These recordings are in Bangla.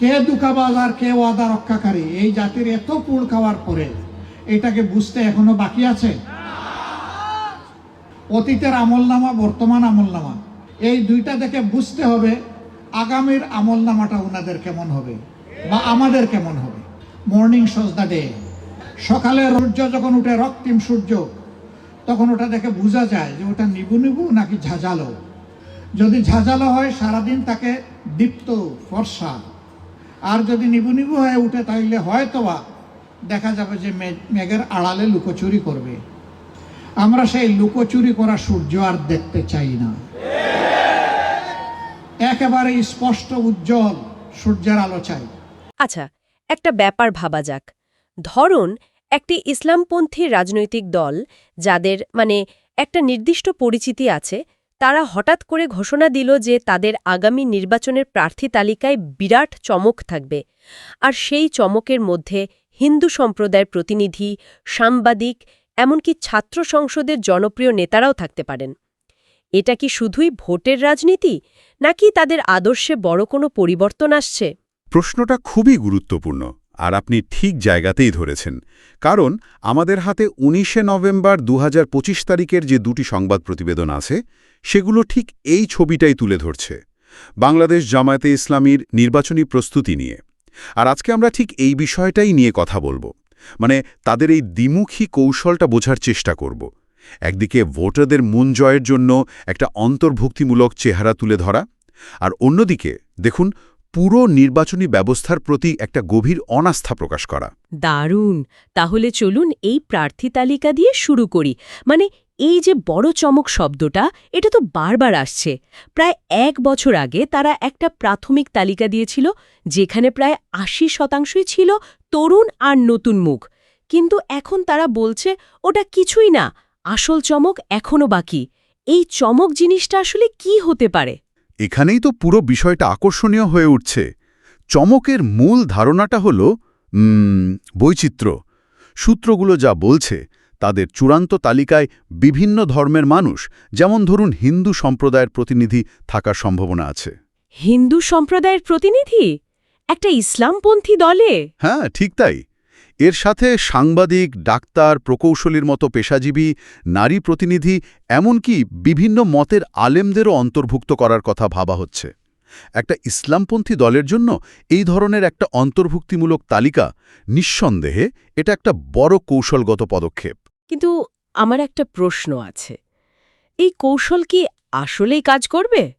কে দুকাবাজ আর কে ওয়াদা রক্ষাকারী? এই জাতির এত পুড় খাওয়ার পরে এটাকে বুঝতে এখনও বাকি আছে? অতীতের আমলনামা, বর্তমান আমলনামা। এই দুইটা দেখে বুঝতে হবে আগামীর আমলনামাটা ওনাদের কেমন হবে বা আমাদের কেমন হবে। মর্নিং শোজ দ্য ডে সকালে সূর্য যখন উঠে, রক্তিম সূর্য, তখন ওটা দেখে বোঝা যায় যে ওটা নিবু নিবু নাকি ঝাঁঝালো। যদি ঝাঁঝালো হয়, সারাদিন তাকে দীপ্ত ফর্সা। আর যদি নিবু নিবু হয়ে উঠে তাইলে হয়তোবা দেখা যাবে যে মেঘের আড়ালে লুকোচুরি করবে। আমরা সেই লুকোচুরি করা সূর্য আর দেখতে চাই না। একেবারে স্পষ্ট উজ্জ্বল সূর্যের আলো চাই। আচ্ছা একটা ব্যাপার ভাবা যাক। ধরুন, একটি ইসলামপন্থী রাজনৈতিক দল যাদের মানে একটা নির্দিষ্ট পরিচিতি আছে তারা হঠাৎ করে ঘোষণা দিল যে তাদের আগামী নির্বাচনের প্রার্থী তালিকায় বিরাট চমক থাকবে। আর সেই চমকের মধ্যে হিন্দু সম্প্রদায়ের প্রতিনিধি, সাংবাদিক, এমনকি ছাত্র সংসদের জনপ্রিয় নেতারাও থাকতে পারেন। এটা কি শুধুই ভোটের রাজনীতি, নাকি তাদের আদর্শে বড় কোনো পরিবর্তন আসছে? প্রশ্নটা খুবই গুরুত্বপূর্ণ। আর আপনি ঠিক জায়গাতেই ধরেছেন। কারণ আমাদের হাতে উনিশে নভেম্বর দু হাজার পঁচিশ তারিখের যে দুটি সংবাদ প্রতিবেদন আছে, সেগুলো ঠিক এই ছবিটাই তুলে ধরছে। বাংলাদেশ জামায়াতে ইসলামীর নির্বাচনী প্রস্তুতি নিয়ে। আর আজকে আমরা ঠিক এই বিষয়টাই নিয়ে কথা বলব। মানে তাদের এই দ্বিমুখী কৌশলটা বোঝার চেষ্টা করব। একদিকে ভোটারদের মন জয়ের জন্য একটা অন্তর্ভুক্তিমূলক চেহারা তুলে ধরা। আর অন্যদিকে, দেখুন পুরো নির্বাচনী ব্যবস্থার প্রতি একটা গভীর অনাস্থা প্রকাশ করা। দারুণ! তাহলে চলুন এই প্রার্থী তালিকা দিয়ে শুরু করি। মানে এই যে বড় চমক শব্দটা, এটা তো বারবার আসছে। প্রায় এক বছর আগে তারা একটা প্রাথমিক তালিকা দিয়েছিল, যেখানে প্রায় আশি শতাংশই ছিল তরুণ আর নতুন মুখ। কিন্তু এখন তারা বলছে, ওটা কিছুই না, আসল চমক এখনও বাকি। এই চমক জিনিসটা আসলে কি হতে পারে? এখানেই তো পুরো বিষয়টা আকর্ষণীয় হয়ে উঠছে। চমকের মূল ধারণাটা হল বৈচিত্র্য। সূত্রগুলো যা বলছে তাদের চূড়ান্ত তালিকায় বিভিন্ন ধর্মের মানুষ যেমন ধরুন হিন্দু সম্প্রদায়ের প্রতিনিধি থাকার সম্ভাবনা আছে। হিন্দু সম্প্রদায়ের প্রতিনিধি? একটা ইসলামপন্থী দলে? হ্যাঁ ঠিক তাই। এর সাথে সাংবাদিক, ডাক্তার, প্রকৌশলীর মতো পেশাজীবী, নারী প্রতিনিধি, এমনকি বিভিন্ন মতের আলেমদেরও অন্তর্ভুক্ত করার কথা ভাবা হচ্ছে। একটা ইসলামপন্থী দলের জন্য এই ধরনের একটা অন্তর্ভুক্তিমূলক তালিকা নিঃসন্দেহে এটা একটা বড় কৌশলগত পদক্ষেপ। কিন্তু আমার একটা প্রশ্ন আছে। এই কৌশল কি আসলেই কাজ করবে?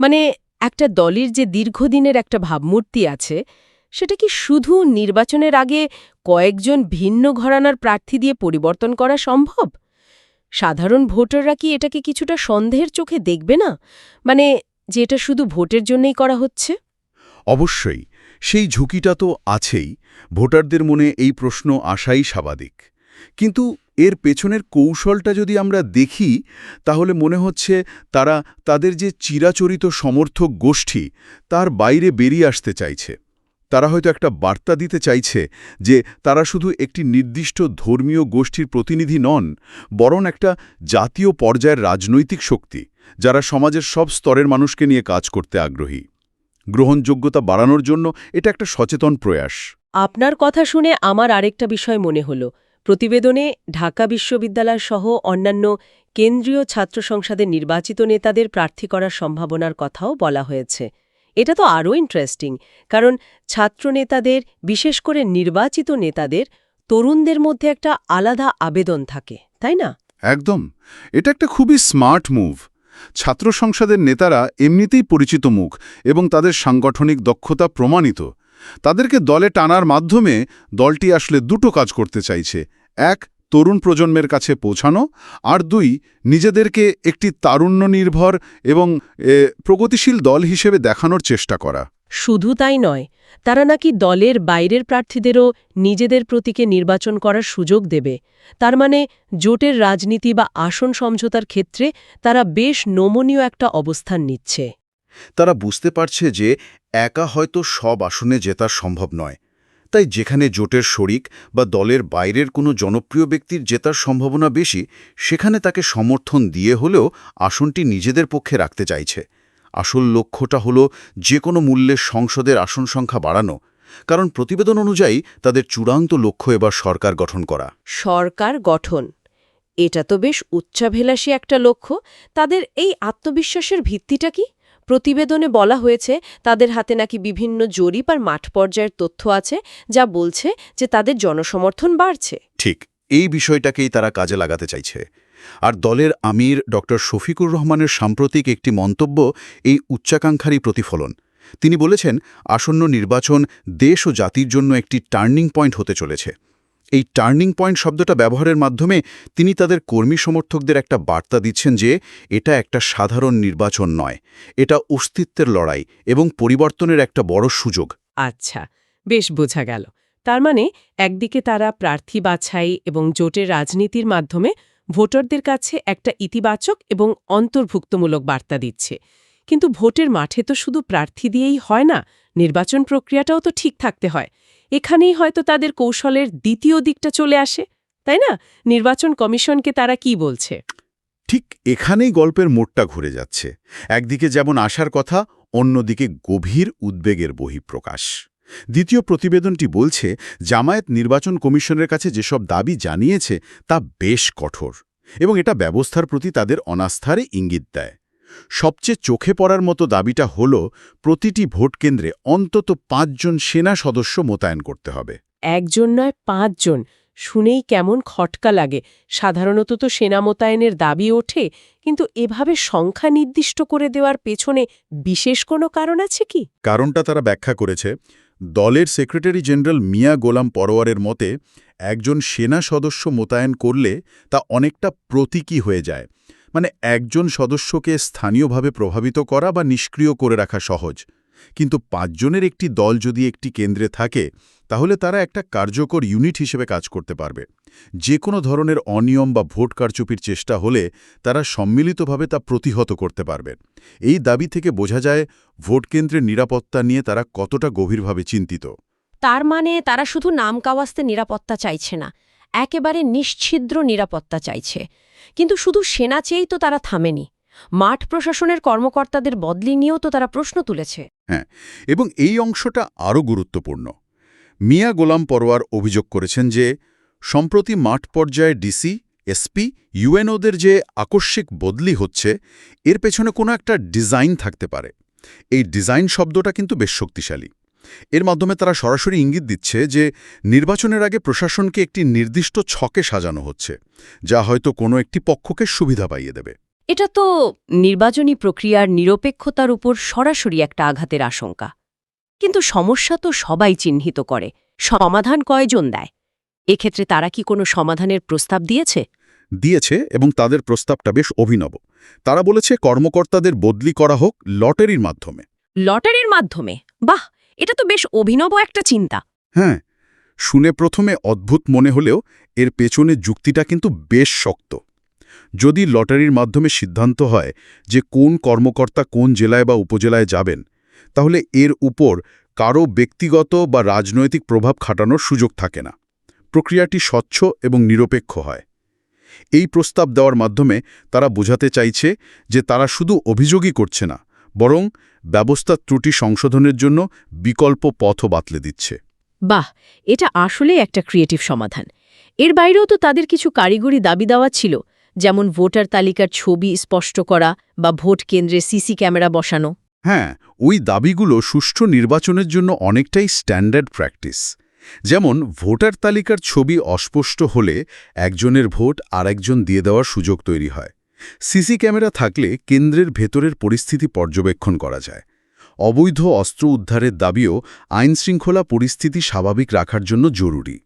মানে একটা দলের যে দীর্ঘদিনের একটা ভাবমূর্তি আছে সেটা কি শুধু নির্বাচনের আগে কয়েকজন ভিন্ন ঘরানার প্রার্থী দিয়ে পরিবর্তন করা সম্ভব? সাধারণ ভোটাররা কি এটাকে কিছুটা সন্দেহের চোখে দেখবে না? মানে যে এটা শুধু ভোটের জন্যই করা হচ্ছে? অবশ্যই, সেই ঝুঁকিটা তো আছেই, ভোটারদের মনে এই প্রশ্ন আসাই স্বাভাবিক। কিন্তু এর পেছনের কৌশলটা যদি আমরা দেখি, তাহলে মনে হচ্ছে তারা তাদের যে চিরাচরিত সমর্থক গোষ্ঠী, তার বাইরে বেরিয়ে আসতে চাইছে। তারা হয়তো একটা বার্তা দিতে চাইছে যে তারা শুধু একটি নির্দিষ্ট ধর্মীয় গোষ্ঠীর প্রতিনিধি নন, বরং একটা জাতীয় পর্যায়ের রাজনৈতিক শক্তি, যারা সমাজের সব স্তরের মানুষকে নিয়ে কাজ করতে আগ্রহী। গ্রহণযোগ্যতা বাড়ানোর জন্য এটা একটা সচেতন প্রয়াস। আপনার কথা শুনে আমার আরেকটা বিষয় মনে হল। প্রতিবেদনে ঢাকা বিশ্ববিদ্যালয় সহ অন্যান্য কেন্দ্রীয় ছাত্র সংসদের নির্বাচিত নেতাদের প্রার্থী করার সম্ভাবনার কথাও বলা হয়েছে। এটা তো আরও ইন্টারেস্টিং কারণ ছাত্র নেতাদের বিশেষ করে নির্বাচিত নেতাদের, তরুণদের মধ্যে একটা আলাদা আবেদন থাকে, তাই না? একদম। এটা একটা খুবই স্মার্ট মুভ ছাত্র সংসদের নেতারা এমনিতেই পরিচিত মুখ এবং তাদের সাংগঠনিক দক্ষতা প্রমাণিত। তাদেরকে দলে টানার মাধ্যমে দলটি আসলে দুটো কাজ করতে চাইছে। এক তরুণ প্রজন্মের কাছে পৌঁছানো আর দুই নিজেদেরকে একটি তারুণ্য নির্ভর এবং প্রগতিশীল দল হিসেবে দেখানোর চেষ্টা করা। শুধু তাই নয় তারা নাকি দলের বাইরের প্রার্থীদেরও নিজেদের প্রতীকে নির্বাচন করার সুযোগ দেবে। তার মানে জোটের রাজনীতি বা আসন সমঝোতার ক্ষেত্রে তারা বেশ নমনীয় একটা অবস্থান নিচ্ছে। তারা বুঝতে পারছে যে একা হয়তো সব আসনে জেতা সম্ভব নয়। তাই যেখানে জোটের শরিক বা দলের বাইরের কোনো জনপ্রিয় ব্যক্তির জেতার সম্ভাবনা বেশি, সেখানে তাকে সমর্থন দিয়ে হলেও আসনটি নিজেদের পক্ষে রাখতে চাইছে। আসল লক্ষ্যটা হলো যে কোনো মূল্যে সংসদের আসন সংখ্যা বাড়ানো, কারণ প্রতিবেদন অনুযায়ী তাদের চূড়ান্ত লক্ষ্য এবার সরকার গঠন করা। সরকার গঠন। এটা তো বেশ উচ্চাভিলাষী একটা লক্ষ্য। তাদের এই আত্মবিশ্বাসের ভিত্তিটা কি? প্রতিবেদনে বলা হয়েছে, তাদের হাতে নাকি বিভিন্ন জরিপ আর মাঠ পর্যায়ের তথ্য আছে, যা বলছে যে তাদের জনসমর্থন বাড়ছে। ঠিক, এই বিষয়টাকেই তারা কাজে লাগাতে চাইছে। আর দলের আমির ড. শফিকুর রহমানের সাম্প্রতিক একটি মন্তব্য এই উচ্চাকাঙ্ক্ষারই প্রতিফলন। তিনি বলেছেন, আসন্ন নির্বাচন দেশ ও জাতির জন্য একটি টার্নিং পয়েন্ট হতে চলেছে। এই টার্নিং পয়েন্ট শব্দটা ব্যবহারের মাধ্যমে তিনি তাদের কর্মী সমর্থকদের একটা বার্তা দিচ্ছেন যে এটা একটা সাধারণ নির্বাচন নয়, এটা অস্তিত্বের লড়াই এবং পরিবর্তনের একটা বড় সুযোগ। আচ্ছা বেশ বোঝা গেল। তার মানে একদিকে তারা প্রার্থী বাছাই এবং জোটের রাজনীতির মাধ্যমে ভোটারদের কাছে একটা ইতিবাচক এবং অন্তর্ভুক্তমূলক বার্তা দিচ্ছে। কিন্তু ভোটের মাঠে তো শুধু প্রার্থী দিয়েই হয় না, নির্বাচন প্রক্রিয়াটাও তো ঠিক থাকতে হয়। এখানেই হয়তো তাদের কৌশলের দ্বিতীয় দিকটা চলে আসে, তাই না? নির্বাচন কমিশনকে তারা কি বলছে? ঠিক এখানেই গল্পের মোড়টা ঘুরে যাচ্ছে। একদিকে যেমন আসার কথা, অন্যদিকে গভীর উদ্বেগের বহিঃপ্রকাশ। দ্বিতীয় প্রতিবেদনটি বলছে, জামায়াত নির্বাচন কমিশনের কাছে যেসব দাবি জানিয়েছে তা বেশ কঠোর এবং এটা ব্যবস্থার প্রতি তাদের অনাস্থারে ইঙ্গিত দেয়। সবচেয়ে চোখে পড়ার মতো দাবিটা হল প্রতিটি ভোট কেন্দ্রে অন্তত পাঁচজন সেনা সদস্য মোতায়েন করতে হবে। একজন নয় পাঁচজন। শুনেই কেমন খটকা লাগে। সাধারণত তো সেনা মোতায়েনের দাবি ওঠে কিন্তু এভাবে সংখ্যা নির্দিষ্ট করে দেওয়ার পেছনে বিশেষ কোনো কারণ আছে কি? কারণটা তারা ব্যাখ্যা করেছে দলের সেক্রেটারি জেনারেল মিয়া গোলাম পরোয়ারের মতে একজন সেনা সদস্য মোতায়েন করলে তা অনেকটা প্রতীকী হয়ে যায়। মানে একজন সদস্যকে স্থানীয়ভাবে প্রভাবিত করা বা নিষ্ক্রিয় করে রাখা সহজ। কিন্তু পাঁচজনের একটি দল যদি একটি কেন্দ্রে থাকে, তাহলে তারা একটা কার্যকর ইউনিট হিসেবে কাজ করতে পারবে। যে কোনো ধরনের অনিয়ম বা ভোট কারচুপির চেষ্টা হলে তারা সম্মিলিতভাবে তা প্রতিহত করতে পারবে। এই দাবি থেকে বোঝা যায় ভোটকেন্দ্রের নিরাপত্তা নিয়ে তারা কতটা গভীরভাবে চিন্তিত। তার মানে তারা শুধু নাম কাওয়াস্তে নিরাপত্তা চাইছে না, একেবারে নিশ্ছিদ্র নিরাপত্তা চাইছে। কিন্তু শুধু সেনা চেয়েই তো তারা থামেনি। মাঠ প্রশাসনের কর্মকর্তাদের বদলি নিয়েও তো তারা প্রশ্ন তুলেছে। হ্যাঁ এবং এই অংশটা আরও গুরুত্বপূর্ণ। মিয়া গোলাম পরোয়ার অভিযোগ করেছেন যে, সম্প্রতি মাঠ পর্যায়ে ডিসি, এসপি, ইউএনওদের যে আকস্মিক বদলি হচ্ছে, এর পেছনে কোনো একটা ডিজাইন থাকতে পারে। এই ডিজাইন শব্দটা কিন্তু বেশ শক্তিশালী। এর মাধ্যমে তারা সরাসরি ইঙ্গিত দিচ্ছে যে নির্বাচনের আগে প্রশাসনকে একটি নির্দিষ্ট ছকে সাজানো হচ্ছে যা হয়তো কোনো একটি পক্ষকে সুবিধা পাইয়ে দেবে। এটা তো নির্বাচনী প্রক্রিয়ার নিরপেক্ষতার উপর সরাসরি একটা আঘাতের আশঙ্কা। কিন্তু সমস্যা তো সবাই চিহ্নিত করে সমাধান কয়জন দেয়? এক্ষেত্রে তারা কি কোনো সমাধানের প্রস্তাব দিয়েছে? দিয়েছে এবং তাদের প্রস্তাবটা বেশ অভিনব। তারা বলেছে কর্মকর্তাদের বদলি করা হোক লটারির মাধ্যমে। লটারির মাধ্যমে? বাহ! এটা তো বেশ অভিনব একটা চিন্তা। হ্যাঁ শুনে প্রথমে অদ্ভুত মনে হলেও এর পেছনে যুক্তিটা কিন্তু বেশ শক্ত। যদি লটারির মাধ্যমে সিদ্ধান্ত হয় যে কোন কর্মকর্তা কোন জেলায় বা উপজেলায় যাবেন, তাহলে এর উপর কারও ব্যক্তিগত বা রাজনৈতিক প্রভাব খাটানোর সুযোগ থাকে না। প্রক্রিয়াটি স্বচ্ছ এবং নিরপেক্ষ হয়। এই প্রস্তাব দেওয়ার মাধ্যমে তারা বোঝাতে চাইছে যে তারা শুধু অভিযোগই করছে না বরং ব্যবস্থা ত্রুটি সংশোধনের জন্য বিকল্প পথও বাতলে দিচ্ছে। বাহ এটা আসলে একটা ক্রিয়েটিভ সমাধান। এর বাইরেও তো তাদের কিছু কারিগরি দাবি দেওয়া ছিল যেমন ভোটার তালিকার ছবি স্পষ্ট করা বা ভোট কেন্দ্রে সিসি ক্যামেরা বসানো। হ্যাঁ ওই দাবিগুলো সুষ্ঠু নির্বাচনের জন্য অনেকটাই স্ট্যান্ডার্ড প্র্যাকটিস। যেমন ভোটার তালিকার ছবি অস্পষ্ট হলে একজনের ভোট আরেকজন দিয়ে দেওয়ার সুযোগ তৈরি হয়। সিসি ক্যামেরা থাকলে কেন্দ্রের ভেতরের পরিস্থিতি পর্যবেক্ষণ করা যায়। অবৈধ অস্ত্র উদ্ধারের দাবিও আইনশৃঙ্খলা পরিস্থিতি স্বাভাবিক রাখার জন্য জরুরি।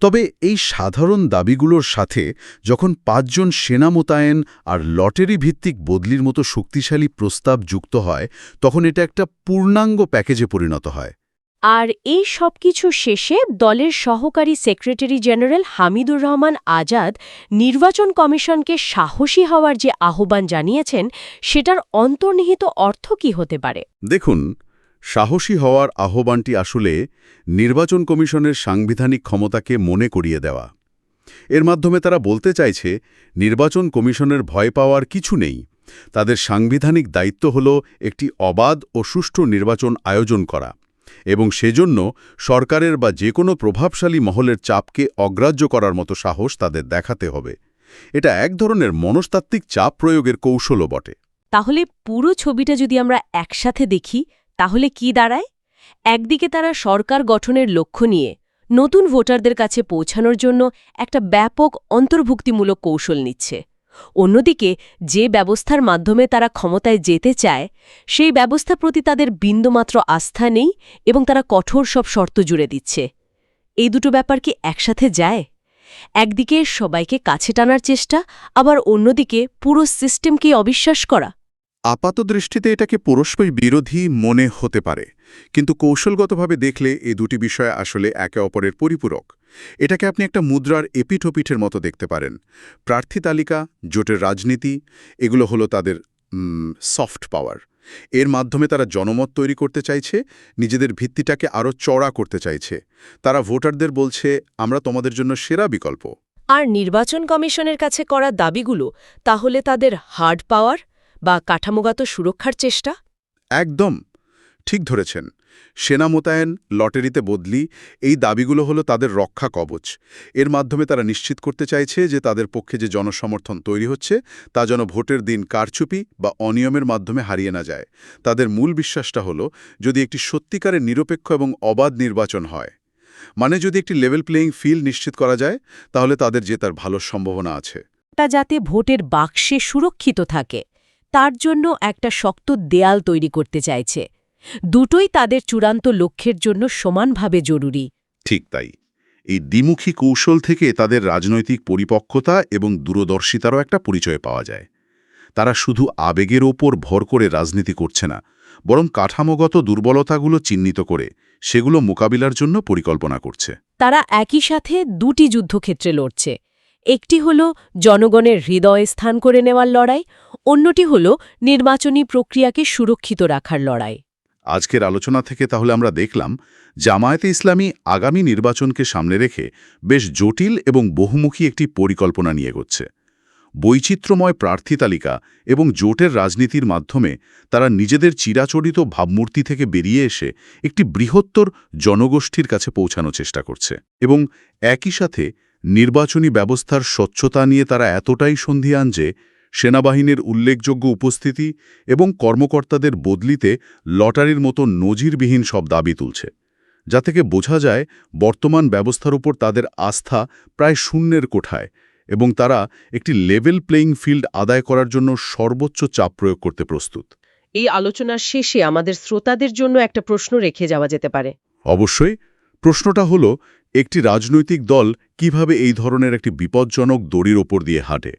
তবে এই সাধারণ দাবিগুলোর সাথে যখন পাঁচজন সেনা মোতায়েন আর লটারি ভিত্তিক বদলির মতো শক্তিশালী প্রস্তাব যুক্ত হয়, তখন এটা একটা পূর্ণাঙ্গ প্যাকেজে পরিণত হয়। আর এই সব কিছু শেষে দলের সহকারী সেক্রেটারি জেনারেল হামিদুর রহমান আজাদ নির্বাচন কমিশনকে সাহসী হওয়ার যে আহ্বান জানিয়েছেন, সেটার অন্তর্নিহিত অর্থ কি হতে পারে? দেখুন, সাহসী হওয়ার আহ্বানটি আসলে নির্বাচন কমিশনের সাংবিধানিক ক্ষমতাকে মনে করিয়ে দেওয়া। এর মাধ্যমে তারা বলতে চাইছে, নির্বাচন কমিশনের ভয় পাওয়ার কিছু নেই। তাদের সাংবিধানিক দায়িত্ব হল একটি অবাধ ও সুষ্ঠু নির্বাচন আয়োজন করা। এবং সেজন্য সরকারের বা যে কোনো প্রভাবশালী মহলের চাপকে অগ্রাহ্য করার মতো সাহস তাদের দেখাতে হবে। এটা এক ধরনের মনস্তাত্ত্বিক চাপ প্রয়োগের কৌশলও বটে। তাহলে পুরো ছবিটা যদি আমরা একসাথে দেখি, তাহলে কি দাঁড়ায়? একদিকে তারা সরকার গঠনের লক্ষ্য নিয়ে নতুন ভোটারদের কাছে পৌঁছানোর জন্য একটা ব্যাপক অন্তর্ভুক্তিমূলক কৌশল নিচ্ছে। অন্যদিকে, যে ব্যবস্থার মাধ্যমে তারা ক্ষমতায় যেতে চায়, সেই ব্যবস্থা প্রতি তাদের বিন্দুমাত্র আস্থা নেই এবং তারা কঠোর সব শর্ত জুড়ে দিচ্ছে। এই দুটো ব্যাপার কি একসাথে যায়? একদিকে সবাইকে কাছে টানার চেষ্টা, আবার অন্যদিকে পুরো সিস্টেমকে অবিশ্বাস করা? আপাত দৃষ্টিতে এটাকে পরস্পর বিরোধী মনে হতে পারে? কিন্তু কৌশলগতভাবে দেখলে এই দুটি বিষয় আসলে একে অপরের পরিপূরক। এটাকে আপনি একটা মুদ্রার এপিঠোপিঠের মতো দেখতে পারেন। প্রার্থী তালিকা জোটের রাজনীতি এগুলো হলো তাদের সফট পাওয়ার এর মাধ্যমে তারা জনমত তৈরি করতে চাইছে নিজেদের ভিত্তিটাকে আরও চড়া করতে চাইছে। তারা ভোটারদের বলছে আমরা তোমাদের জন্য সেরা বিকল্প। আর নির্বাচন কমিশনের কাছে করা দাবিগুলো তাহলে তাদের হার্ড পাওয়ার বা কাঠামোগত সুরক্ষার চেষ্টা? একদম। ঠিক ধরেছেন। সেনা মোতায়েন, লটারিতে বদলি, এই দাবিগুলো হলো তাদের রক্ষা কবচ। এর মাধ্যমে তারা নিশ্চিত করতে চাইছে যে তাদের পক্ষে যে জনসমর্থন তৈরি হচ্ছে, তা যেন ভোটের দিন কারচুপি বা অনিয়মের মাধ্যমে হারিয়ে না যায়। তাদের মূল বিশ্বাসটা হলো, যদি একটি সত্যিকারের নিরপেক্ষ এবং অবাধ নির্বাচন হয়। মানে যদি একটি লেভেল প্লেয়িং ফিল্ড নিশ্চিত করা যায়, তাহলে তাদের জেতার ভালো সম্ভাবনা আছে। তা যাতে ভোটের বাক্সে সুরক্ষিত থাকে, তার জন্য একটা শক্ত দেয়াল তৈরি করতে চাইছে। দুটোই তাদের চূড়ান্ত লক্ষ্যের জন্য সমানভাবে জরুরি। ঠিক তাই। এই দ্বিমুখী কৌশল থেকে তাদের রাজনৈতিক পরিপক্কতা এবং দূরদর্শিতারও একটা পরিচয় পাওয়া যায়। তারা শুধু আবেগের ওপর ভর করে রাজনীতি করছে না বরং কাঠামোগত দুর্বলতাগুলো চিহ্নিত করে সেগুলো মোকাবিলার জন্য পরিকল্পনা করছে। তারা একই সাথে দুটি যুদ্ধক্ষেত্রে লড়ছে। একটি হল জনগণের হৃদয়ে স্থান করে নেওয়ার লড়াই অন্যটি হল নির্বাচনী প্রক্রিয়াকে সুরক্ষিত রাখার লড়াই। আজকের আলোচনা থেকে তাহলে আমরা দেখলাম, জামায়াতে ইসলামী আগামী নির্বাচনকে সামনে রেখে বেশ জটিল এবং বহুমুখী একটি পরিকল্পনা নিয়ে এগোচ্ছে। বৈচিত্র্যময় প্রার্থী তালিকা এবং জোটের রাজনীতির মাধ্যমে তারা নিজেদের চিরাচরিত ভাবমূর্তি থেকে বেরিয়ে এসে একটি বৃহত্তর জনগোষ্ঠীর কাছে পৌঁছানোর চেষ্টা করছে এবং একই সাথে নির্বাচনী ব্যবস্থার স্বচ্ছতা নিয়ে তারা এতটাই সন্ধিয়ান যে সেনাবাহিনীর উল্লেখযোগ্য উপস্থিতি এবং কর্মকর্তাদের বদলিতে লটারির মতো নজিরবিহীন সব দাবি তুলছে যা থেকে বোঝা যায় বর্তমান ব্যবস্থার উপর তাদের আস্থা প্রায় শূন্যের কোঠায় এবং তারা একটি লেভেল প্লেয়িং ফিল্ড আদায় করার জন্য সর্বোচ্চ চাপ প্রয়োগ করতে প্রস্তুত। এই আলোচনার শেষে আমাদের শ্রোতাদের জন্য একটা প্রশ্ন রেখে যাওয়া যেতে পারে। অবশ্যই প্রশ্নটা হলো একটি রাজনৈতিক দল কীভাবে এই ধরনের একটি বিপজ্জনক দড়ির ওপর দিয়ে হাঁটে?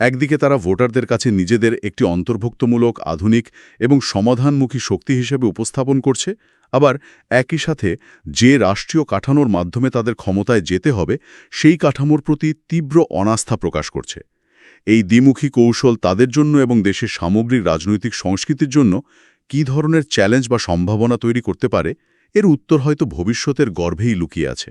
একদিকে তারা ভোটারদের কাছে নিজেদের একটি অন্তর্ভুক্তমূলক, আধুনিক এবং সমাধানমুখী শক্তি হিসেবে উপস্থাপন করছে, আবার একই সাথে যে রাষ্ট্রীয় কাঠামোর মাধ্যমে তাদের ক্ষমতায় যেতে হবে, সেই কাঠামোর প্রতি তীব্র অনাস্থা প্রকাশ করছে। এই দ্বিমুখী কৌশল তাদের জন্য এবং দেশের সামগ্রিক রাজনৈতিক সংস্কৃতির জন্য কী ধরনের চ্যালেঞ্জ বা সম্ভাবনা তৈরি করতে পারে, এর উত্তর হয়তো ভবিষ্যতের গর্ভেই লুকিয়ে আছে।